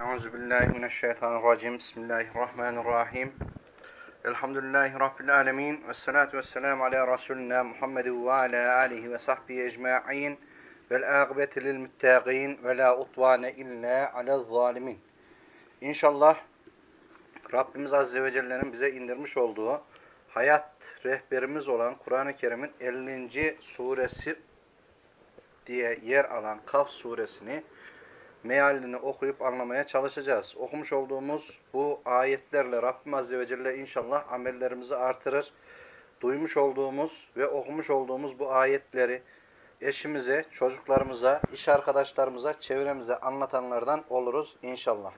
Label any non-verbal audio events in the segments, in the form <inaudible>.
Euzu billahi mineşşeytanirracim. Bismillahirrahmanirrahim. Elhamdülillahi rabbil alamin ve salatu vesselam ala resulina Muhammed ve ala alihi ve sahbihi ecmaîn. Vel âgıbetu lil muttaqin ve la udvane illa alel zalimin. İnşallah Rabbimiz Azze ve Celle'nin bize indirmiş olduğu hayat rehberimiz olan Kur'an-ı Kerim'in 50. suresi diye yer alan Kaf suresini mealini okuyup anlamaya çalışacağız. Okumuş olduğumuz bu ayetlerle Rabbim Azze ve Celle inşallah amellerimizi artırır. Duymuş olduğumuz ve okumuş olduğumuz bu ayetleri eşimize, çocuklarımıza, iş arkadaşlarımıza, çevremize anlatanlardan oluruz inşallah.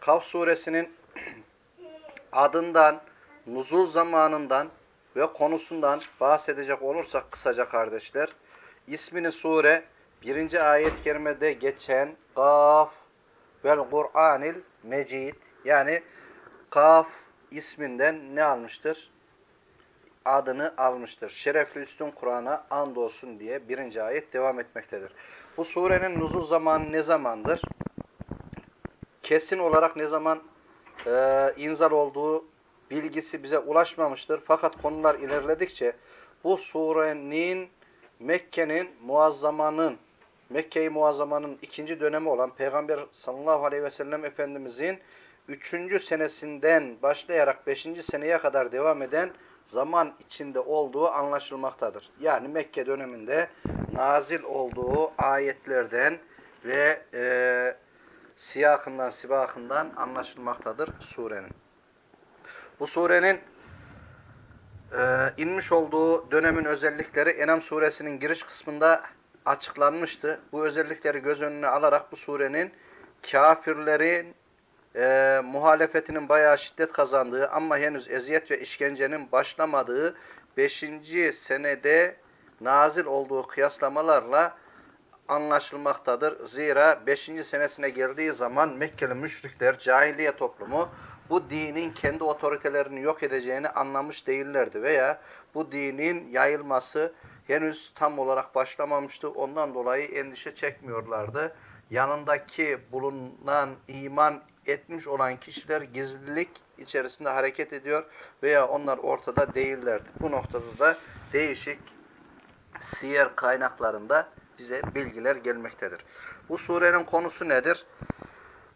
Kaf suresinin <clears throat> adından, nuzul zamanından ve konusundan bahsedecek olursak kısaca kardeşler, ismini sure birinci ayet-i kerimede geçen Kaf vel Kur'anil Mecid yani Kaf isminden ne almıştır? Adını almıştır. Şerefli üstün Kur'an'a andolsun diye birinci ayet devam etmektedir. Bu surenin nuzul zamanı ne zamandır? Kesin olarak ne zaman e, inzal olduğu bilgisi bize ulaşmamıştır. Fakat konular ilerledikçe bu surenin Mekke'nin muazzamanın Mekke-i Muazzama'nın ikinci dönemi olan Peygamber sallallahu aleyhi ve sellem Efendimizin üçüncü senesinden başlayarak beşinci seneye kadar devam eden zaman içinde olduğu anlaşılmaktadır. Yani Mekke döneminde nazil olduğu ayetlerden ve e, siyakından, sibakından anlaşılmaktadır surenin. Bu surenin e, inmiş olduğu dönemin özellikleri Enam suresinin giriş kısmında açıklanmıştı. Bu özellikleri göz önüne alarak bu surenin kafirlerin e, muhalefetinin bayağı şiddet kazandığı ama henüz eziyet ve işkencenin başlamadığı 5. senede nazil olduğu kıyaslamalarla anlaşılmaktadır. Zira 5. senesine geldiği zaman Mekkeli müşrikler, cahiliye toplumu bu dinin kendi otoritelerini yok edeceğini anlamış değillerdi veya bu dinin yayılması henüz tam olarak başlamamıştı. Ondan dolayı endişe çekmiyorlardı. Yanındaki bulunan iman etmiş olan kişiler gizlilik içerisinde hareket ediyor veya onlar ortada değillerdi. Bu noktada da değişik siyer kaynaklarında bize bilgiler gelmektedir. Bu surenin konusu nedir?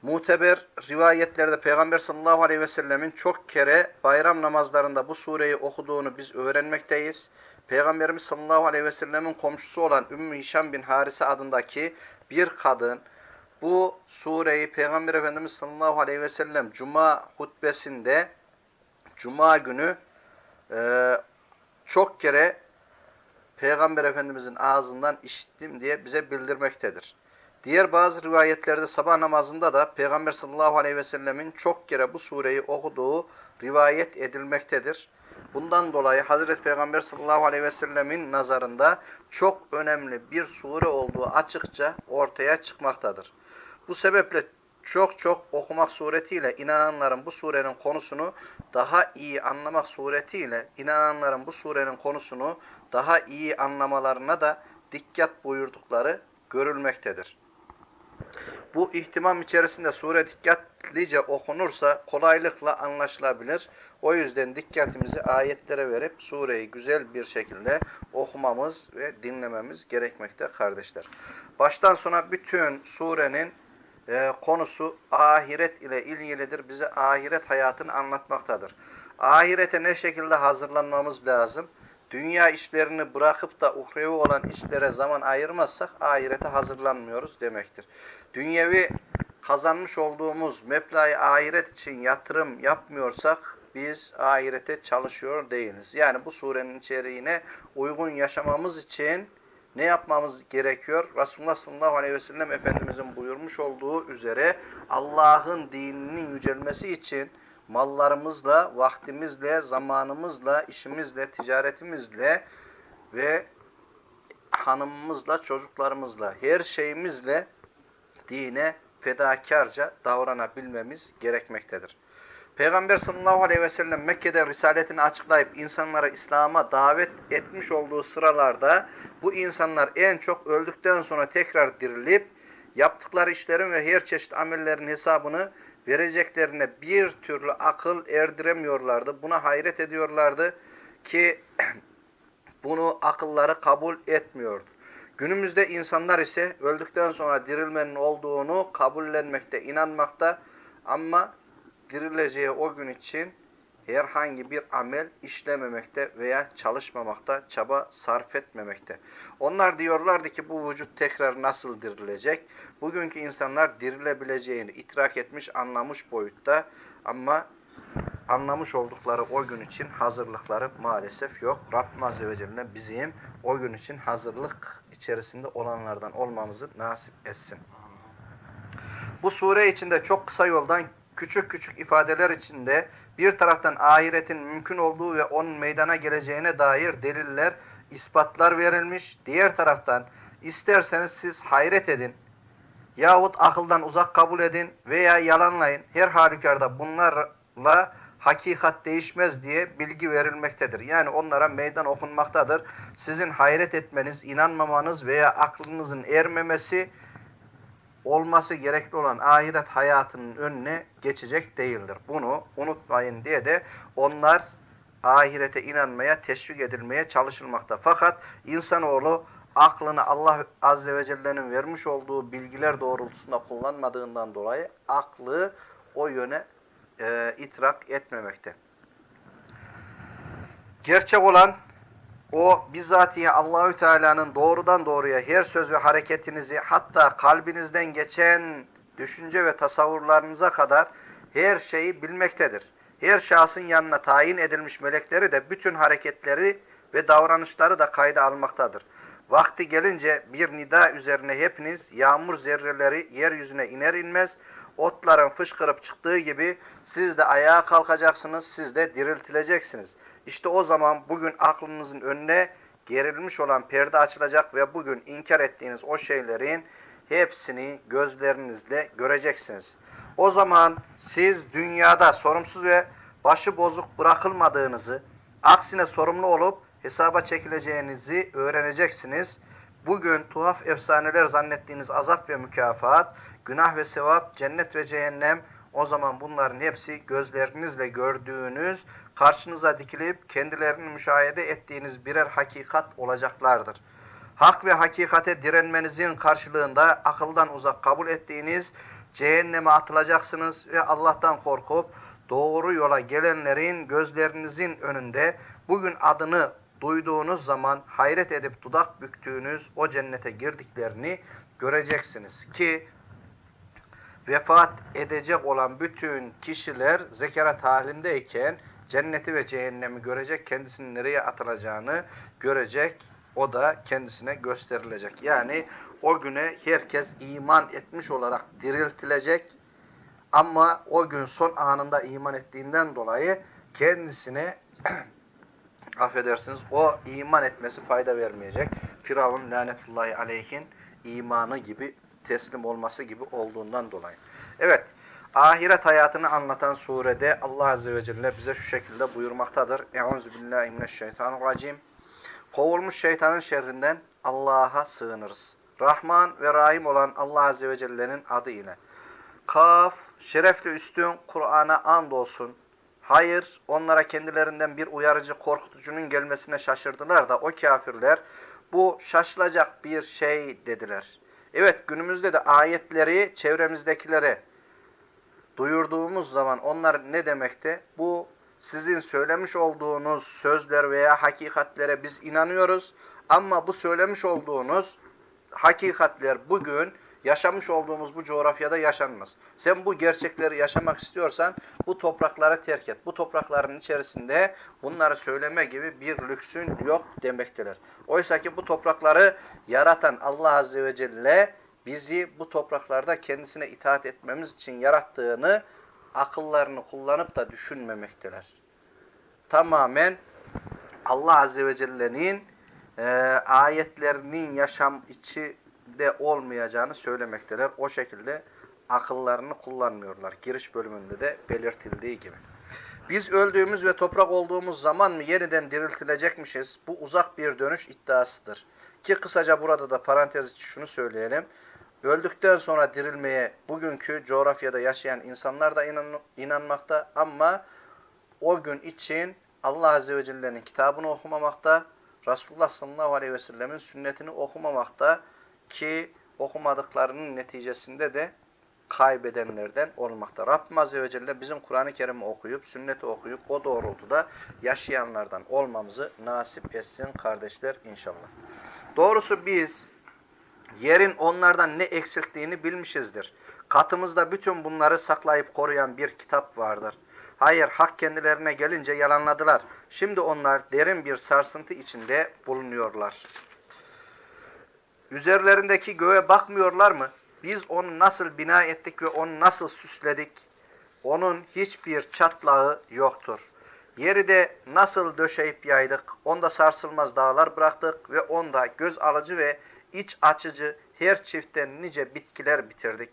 Muteber rivayetlerde Peygamber sallallahu aleyhi ve sellemin çok kere bayram namazlarında bu sureyi okuduğunu biz öğrenmekteyiz. Peygamberimiz sallallahu aleyhi ve sellemin komşusu olan Ümmü Hişam bin Harise adındaki bir kadın bu sureyi Peygamber Efendimiz sallallahu aleyhi ve sellem Cuma hutbesinde Cuma günü e, çok kere Peygamber Efendimizin ağzından işittim diye bize bildirmektedir. Diğer bazı rivayetlerde sabah namazında da Peygamber sallallahu aleyhi ve sellemin çok kere bu sureyi okuduğu rivayet edilmektedir. Bundan dolayı Hazreti Peygamber sallallahu aleyhi ve sellemin nazarında çok önemli bir sure olduğu açıkça ortaya çıkmaktadır. Bu sebeple çok çok okumak suretiyle inananların bu surenin konusunu daha iyi anlamak suretiyle inananların bu surenin konusunu daha iyi anlamalarına da dikkat buyurdukları görülmektedir. Bu ihtimam içerisinde sure dikkatlice okunursa kolaylıkla anlaşılabilir. O yüzden dikkatimizi ayetlere verip sureyi güzel bir şekilde okumamız ve dinlememiz gerekmekte kardeşler. Baştan sona bütün surenin e, konusu ahiret ile ilgilidir. Bize ahiret hayatını anlatmaktadır. Ahirete ne şekilde hazırlanmamız lazım? Dünya işlerini bırakıp da uhrevi olan işlere zaman ayırmazsak ahirete hazırlanmıyoruz demektir. Dünyevi kazanmış olduğumuz meblağı ahiret için yatırım yapmıyorsak biz ahirete çalışıyor değiliz. Yani bu surenin içeriğine uygun yaşamamız için ne yapmamız gerekiyor? Resulullah sallallahu aleyhi ve sellem Efendimizin buyurmuş olduğu üzere Allah'ın dininin yücelmesi için mallarımızla, vaktimizle, zamanımızla, işimizle, ticaretimizle ve hanımımızla, çocuklarımızla, her şeyimizle dine fedakarca davranabilmemiz gerekmektedir. Peygamber sallallahu aleyhi ve sellem Mekke'de risaletini açıklayıp insanlara İslam'a davet etmiş olduğu sıralarda bu insanlar en çok öldükten sonra tekrar dirilip yaptıkları işlerin ve her çeşit amellerin hesabını vereceklerine bir türlü akıl erdiremiyorlardı. Buna hayret ediyorlardı ki <clears throat> bunu akılları kabul etmiyordu. Günümüzde insanlar ise öldükten sonra dirilmenin olduğunu kabullenmekte, inanmakta ama dirileceği o gün için herhangi bir amel işlememekte veya çalışmamakta, çaba sarf etmemekte. Onlar diyorlardı ki bu vücut tekrar nasıl dirilecek? Bugünkü insanlar dirilebileceğini idrak etmiş, anlamış boyutta ama anlamış oldukları o gün için hazırlıkları maalesef yok. Rabbim Azze ve Celle bizim o gün için hazırlık içerisinde olanlardan olmamızı nasip etsin. Bu sure içinde çok kısa yoldan küçük küçük ifadeler içinde bir taraftan ahiretin mümkün olduğu ve onun meydana geleceğine dair deliller, ispatlar verilmiş. Diğer taraftan isterseniz siz hayret edin yahut akıldan uzak kabul edin veya yalanlayın. Her halükarda bunlarla hakikat değişmez diye bilgi verilmektedir. Yani onlara meydan okunmaktadır. Sizin hayret etmeniz, inanmamanız veya aklınızın ermemesi olması gerekli olan ahiret hayatının önüne geçecek değildir. Bunu unutmayın diye de onlar ahirete inanmaya, teşvik edilmeye çalışılmakta. Fakat insanoğlu aklını Allah Azze ve Celle'nin vermiş olduğu bilgiler doğrultusunda kullanmadığından dolayı aklı o yöne e, itrak etmemekte. Gerçek olan o bizzatihi Allahü Teala'nın doğrudan doğruya her söz ve hareketinizi hatta kalbinizden geçen düşünce ve tasavvurlarınıza kadar her şeyi bilmektedir. Her şahsın yanına tayin edilmiş melekleri de bütün hareketleri ve davranışları da kayda almaktadır. Vakti gelince bir nida üzerine hepiniz yağmur zerreleri yeryüzüne iner inmez otların fışkırıp çıktığı gibi siz de ayağa kalkacaksınız, siz de diriltileceksiniz. İşte o zaman bugün aklınızın önüne gerilmiş olan perde açılacak ve bugün inkar ettiğiniz o şeylerin hepsini gözlerinizle göreceksiniz. O zaman siz dünyada sorumsuz ve başı bozuk bırakılmadığınızı, aksine sorumlu olup hesaba çekileceğinizi öğreneceksiniz. Bugün tuhaf efsaneler zannettiğiniz azap ve mükafat, günah ve sevap, cennet ve cehennem, o zaman bunların hepsi gözlerinizle gördüğünüz, karşınıza dikilip kendilerini müşahede ettiğiniz birer hakikat olacaklardır. Hak ve hakikate direnmenizin karşılığında akıldan uzak kabul ettiğiniz cehenneme atılacaksınız ve Allah'tan korkup doğru yola gelenlerin gözlerinizin önünde bugün adını duyduğunuz zaman hayret edip dudak büktüğünüz o cennete girdiklerini göreceksiniz ki vefat edecek olan bütün kişiler zekarat halindeyken cenneti ve cehennemi görecek, kendisinin nereye atılacağını görecek, o da kendisine gösterilecek. Yani o güne herkes iman etmiş olarak diriltilecek ama o gün son anında iman ettiğinden dolayı kendisine <clears throat> affedersiniz o iman etmesi fayda vermeyecek. Firavun lanetullahi aleyhin imanı gibi teslim olması gibi olduğundan dolayı. Evet, ahiret hayatını anlatan surede Allah Azze ve Celle bize şu şekilde buyurmaktadır. Euzubillahimineşşeytanirracim. Kovulmuş şeytanın şerrinden Allah'a sığınırız. Rahman ve Rahim olan Allah Azze ve Celle'nin adı ile. Kaf, şerefli üstün Kur'an'a and olsun. Hayır, onlara kendilerinden bir uyarıcı korkutucunun gelmesine şaşırdılar da o kafirler bu şaşılacak bir şey dediler. Evet günümüzde de ayetleri çevremizdekilere duyurduğumuz zaman onlar ne demekte? Bu sizin söylemiş olduğunuz sözler veya hakikatlere biz inanıyoruz. Ama bu söylemiş olduğunuz hakikatler bugün yaşamış olduğumuz bu coğrafyada yaşanmaz. Sen bu gerçekleri yaşamak istiyorsan bu toprakları terk et. Bu toprakların içerisinde bunları söyleme gibi bir lüksün yok demektedir. Oysa ki bu toprakları yaratan Allah Azze ve Celle bizi bu topraklarda kendisine itaat etmemiz için yarattığını akıllarını kullanıp da düşünmemekteler. Tamamen Allah Azze ve Celle'nin e, ayetlerinin yaşam içinde olmayacağını söylemekteler. O şekilde akıllarını kullanmıyorlar. Giriş bölümünde de belirtildiği gibi. Biz öldüğümüz ve toprak olduğumuz zaman mı yeniden diriltilecekmişiz? Bu uzak bir dönüş iddiasıdır. Ki kısaca burada da parantez içi şunu söyleyelim. öldükten sonra dirilmeye bugünkü coğrafyada yaşayan insanlar da inan inanmakta ama o gün için Allah Azze ve Celle'nin kitabını okumamakta, Resulullah sallallahu aleyhi ve sellemin sünnetini okumamakta ki okumadıklarının neticesinde de kaybedenlerden olmakta. Rabbim Azze ve Celle bizim Kur'an-ı Kerim'i okuyup, sünneti okuyup o doğrultuda yaşayanlardan olmamızı nasip etsin kardeşler inşallah. Doğrusu biz yerin onlardan ne eksilttiğini bilmişizdir. Katımızda bütün bunları saklayıp koruyan bir kitap vardır. Hayır, hak kendilerine gelince yalanladılar. Şimdi onlar derin bir sarsıntı içinde bulunuyorlar. Üzerlerindeki göğe bakmıyorlar mı? Biz onu nasıl bina ettik ve onu nasıl süsledik? Onun hiçbir çatlağı yoktur. Yeri de nasıl döşeyip yaydık, onda sarsılmaz dağlar bıraktık ve onda göz alıcı ve iç açıcı her çiftten nice bitkiler bitirdik.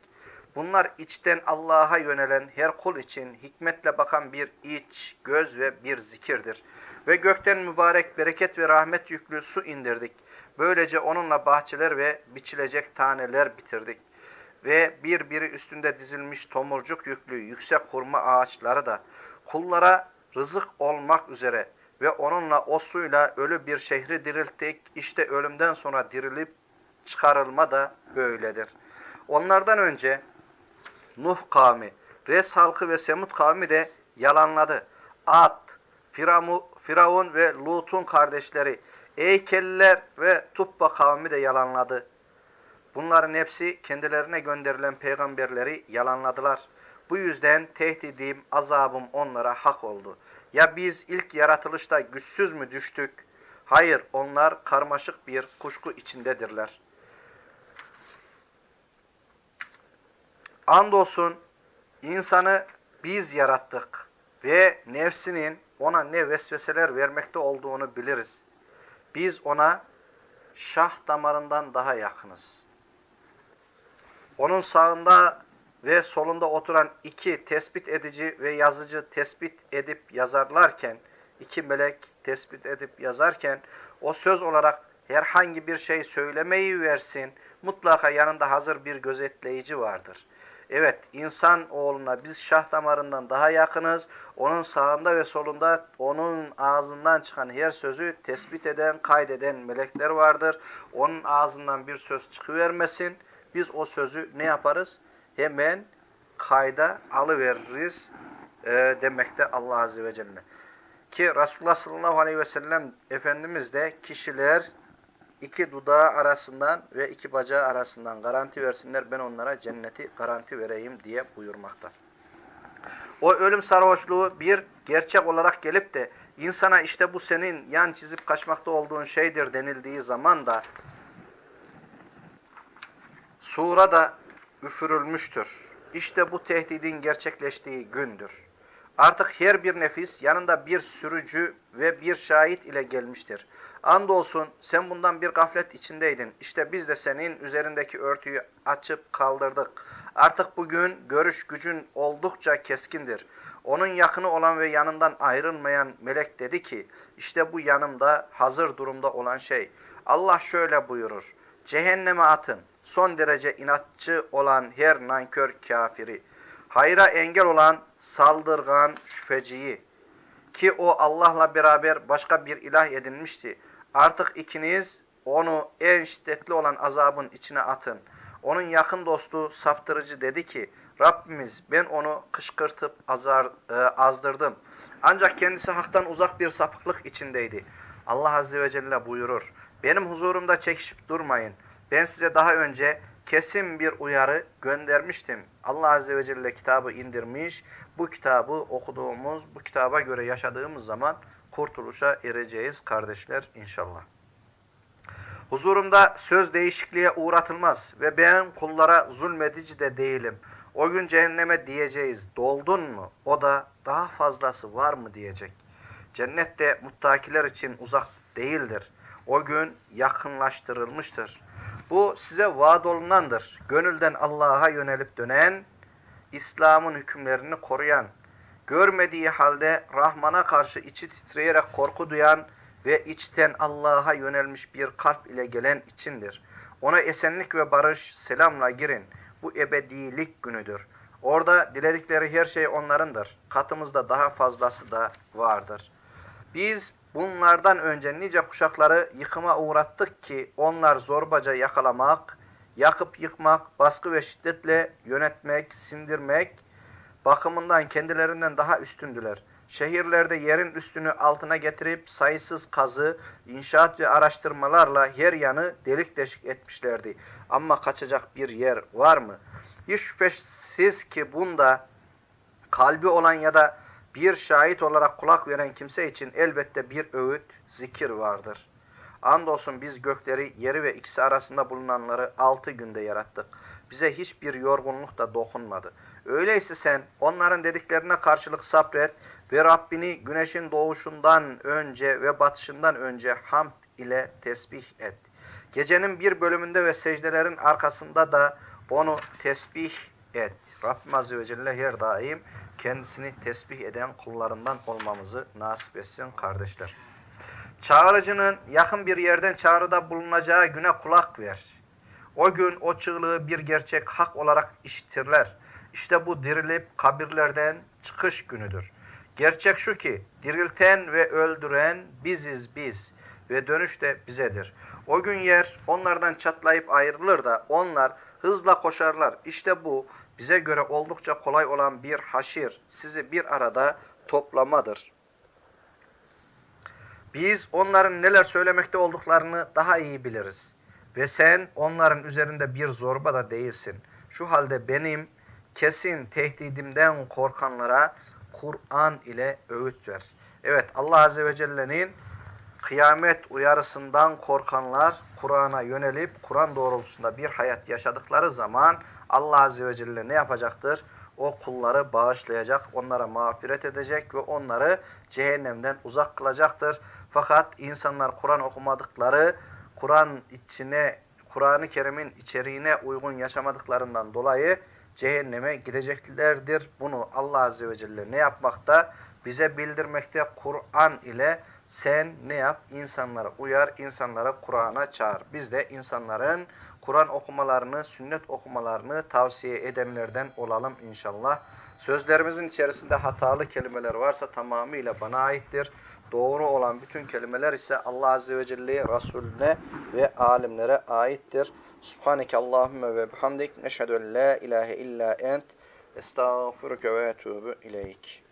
Bunlar içten Allah'a yönelen her kul için hikmetle bakan bir iç, göz ve bir zikirdir. Ve gökten mübarek bereket ve rahmet yüklü su indirdik. Böylece onunla bahçeler ve biçilecek taneler bitirdik. Ve bir biri üstünde dizilmiş tomurcuk yüklü yüksek hurma ağaçları da kullara rızık olmak üzere ve onunla o suyla ölü bir şehri dirilttik. İşte ölümden sonra dirilip çıkarılma da böyledir. Onlardan önce Nuh kavmi, Res halkı ve Semud kavmi de yalanladı. Ad, Firamu, Firavun ve Lut'un kardeşleri, Eykeliler ve Tubba kavmi de yalanladı. Bunların hepsi kendilerine gönderilen peygamberleri yalanladılar. Bu yüzden tehdidim, azabım onlara hak oldu. Ya biz ilk yaratılışta güçsüz mü düştük? Hayır, onlar karmaşık bir kuşku içindedirler. Andolsun insanı biz yarattık ve nefsinin ona ne vesveseler vermekte olduğunu biliriz. Biz ona şah damarından daha yakınız. Onun sağında ve solunda oturan iki tespit edici ve yazıcı tespit edip yazarlarken, iki melek tespit edip yazarken o söz olarak herhangi bir şey söylemeyi versin, mutlaka yanında hazır bir gözetleyici vardır. Evet, insan oğluna biz şah damarından daha yakınız. Onun sağında ve solunda onun ağzından çıkan her sözü tespit eden, kaydeden melekler vardır. Onun ağzından bir söz çıkıvermesin. Biz o sözü ne yaparız? Hemen kayda alıveririz e, demekte Allah Azze ve Celle. Ki Resulullah sallallahu aleyhi ve sellem Efendimiz de kişiler iki dudağı arasından ve iki bacağı arasından garanti versinler ben onlara cenneti garanti vereyim diye buyurmakta. O ölüm sarhoşluğu bir gerçek olarak gelip de insana işte bu senin yan çizip kaçmakta olduğun şeydir denildiği zaman da sura da üfürülmüştür. İşte bu tehdidin gerçekleştiği gündür. Artık her bir nefis yanında bir sürücü ve bir şahit ile gelmiştir. Andolsun sen bundan bir gaflet içindeydin. İşte biz de senin üzerindeki örtüyü açıp kaldırdık. Artık bugün görüş gücün oldukça keskindir. Onun yakını olan ve yanından ayrılmayan melek dedi ki, işte bu yanımda hazır durumda olan şey. Allah şöyle buyurur, cehenneme atın, son derece inatçı olan her nankör kafiri hayra engel olan saldırgan şüpheciyi ki o Allah'la beraber başka bir ilah edinmişti. Artık ikiniz onu en şiddetli olan azabın içine atın. Onun yakın dostu saptırıcı dedi ki Rabbimiz ben onu kışkırtıp azar, e, azdırdım. Ancak kendisi haktan uzak bir sapıklık içindeydi. Allah Azze ve Celle buyurur. Benim huzurumda çekişip durmayın. Ben size daha önce kesin bir uyarı göndermiştim. Allah Azze ve Celle kitabı indirmiş. Bu kitabı okuduğumuz, bu kitaba göre yaşadığımız zaman kurtuluşa ereceğiz kardeşler inşallah. Huzurumda söz değişikliğe uğratılmaz ve ben kullara zulmedici de değilim. O gün cehenneme diyeceğiz, doldun mu? O da daha fazlası var mı diyecek. Cennet de muttakiler için uzak değildir. O gün yakınlaştırılmıştır. Bu size vaad olunandır. Gönülden Allah'a yönelip dönen, İslam'ın hükümlerini koruyan, görmediği halde Rahman'a karşı içi titreyerek korku duyan ve içten Allah'a yönelmiş bir kalp ile gelen içindir. Ona esenlik ve barış selamla girin. Bu ebedilik günüdür. Orada diledikleri her şey onlarındır. Katımızda daha fazlası da vardır. Biz bunlardan önce nice kuşakları yıkıma uğrattık ki onlar zorbaca yakalamak, yakıp yıkmak, baskı ve şiddetle yönetmek, sindirmek bakımından kendilerinden daha üstündüler. Şehirlerde yerin üstünü altına getirip sayısız kazı, inşaat ve araştırmalarla her yanı delik deşik etmişlerdi. Ama kaçacak bir yer var mı? Hiç şüphesiz ki bunda kalbi olan ya da bir şahit olarak kulak veren kimse için elbette bir öğüt, zikir vardır. Andolsun biz gökleri, yeri ve ikisi arasında bulunanları altı günde yarattık. Bize hiçbir yorgunluk da dokunmadı. Öyleyse sen onların dediklerine karşılık sabret ve Rabbini güneşin doğuşundan önce ve batışından önce hamd ile tesbih et. Gecenin bir bölümünde ve secdelerin arkasında da onu tesbih et. Rabbim Azze ve Celle her daim kendisini tesbih eden kullarından olmamızı nasip etsin kardeşler. Çağrıcının yakın bir yerden çağrıda bulunacağı güne kulak ver. O gün o çığlığı bir gerçek hak olarak işitirler. İşte bu dirilip kabirlerden çıkış günüdür. Gerçek şu ki dirilten ve öldüren biziz biz ve dönüş de bizedir. O gün yer onlardan çatlayıp ayrılır da onlar hızla koşarlar. İşte bu bize göre oldukça kolay olan bir haşir, sizi bir arada toplamadır. Biz onların neler söylemekte olduklarını daha iyi biliriz. Ve sen onların üzerinde bir zorba da değilsin. Şu halde benim kesin tehdidimden korkanlara Kur'an ile öğüt ver. Evet Allah Azze ve Celle'nin kıyamet uyarısından korkanlar Kur'an'a yönelip Kur'an doğrultusunda bir hayat yaşadıkları zaman Allah Azze ve Celle ne yapacaktır? O kulları bağışlayacak, onlara mağfiret edecek ve onları cehennemden uzak kılacaktır. Fakat insanlar Kur'an okumadıkları, Kur'an içine, Kur'an-ı Kerim'in içeriğine uygun yaşamadıklarından dolayı cehenneme gideceklerdir. Bunu Allah Azze ve Celle ne yapmakta? Bize bildirmekte Kur'an ile sen ne yap? İnsanlara uyar, insanlara Kur'an'a çağır. Biz de insanların Kur'an okumalarını, sünnet okumalarını tavsiye edenlerden olalım inşallah. Sözlerimizin içerisinde hatalı kelimeler varsa tamamıyla bana aittir. Doğru olan bütün kelimeler ise Allah Azze ve Celle'ye, Resulüne ve alimlere aittir. Subhaneke Allahümme ve bihamdik. Neşhedü en la ilahe illa ent. Estağfurüke ve etûbü ileyk.